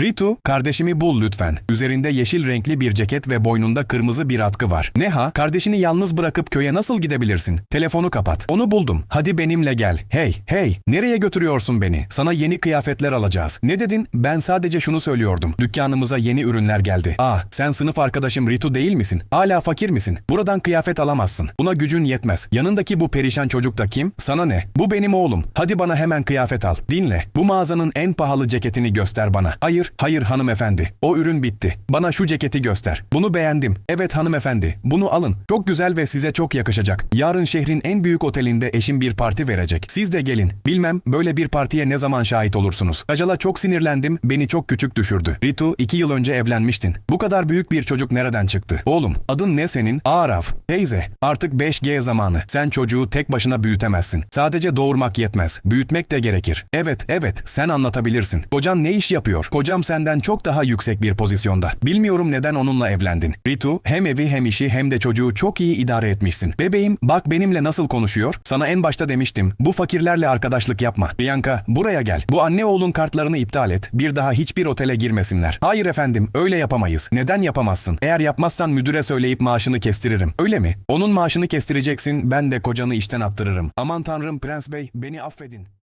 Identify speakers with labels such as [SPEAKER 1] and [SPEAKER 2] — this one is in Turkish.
[SPEAKER 1] Ritu, kardeşimi bul lütfen. Üzerinde yeşil renkli bir ceket ve boynunda kırmızı bir atkı var. Neha, kardeşini yalnız bırakıp köye nasıl gidebilirsin? Telefonu kapat. Onu buldum. Hadi benimle gel. Hey, hey, nereye götürüyorsun beni? Sana yeni kıyafetler alacağız. Ne dedin? Ben sadece şunu söylüyordum. Dükkanımıza yeni ürünler geldi. Ah, sen sınıf arkadaşım Ritu değil misin? Hala fakir misin? Buradan kıyafet alamazsın. Buna gücün yetmez. Yanındaki bu perişan çocuk da kim? Sana ne? Bu benim oğlum. Hadi bana hemen kıyafet al. Dinle. Bu mağazanın en pahalı ceketini göster bana. Hayır, hayır hanımefendi. O ürün bitti. Bana şu ceketi göster. Bunu beğendim. Evet hanımefendi. Bunu alın. Çok güzel ve size çok yakışacak. Yarın şehrin en büyük otelinde eşim bir parti verecek. Siz de gelin. Bilmem böyle bir partiye ne zaman şahit olursunuz. Kajala çok sinirlendim. Beni çok küçük düşürdü. Ritu iki yıl önce evlenmiştin. Bu kadar büyük bir çocuk nereden çıktı? Oğlum adın ne senin? Araf. Teyze. Artık 5G zamanı. Sen çocuğu tek başına büyütemezsin. Sadece doğurmak yetmez. Büyütmek de gerekir. Evet, evet. Sen anlatabilirsin. Kocan ne iş yapıyor? Kocam senden çok daha yüksek bir pozisyonda. Bilmiyorum neden onunla evlendin. Ritu hem evi hem işi hem de çocuğu çok iyi idare etmişsin. Bebeğim bak benimle nasıl konuşuyor. Sana en başta demiştim. Bu fakirlerle arkadaşlık yapma. Priyanka buraya gel. Bu anne oğlun kartlarını iptal et. Bir daha hiçbir otele girmesinler. Hayır efendim öyle yapamayız. Neden yapamazsın? Eğer yapmazsan müdüre söyleyip maaşını kestiririm. Öyle mi? Onun maaşını kestireceksin ben de kocanı işten attırırım. Aman tanrım Prens Bey beni affedin.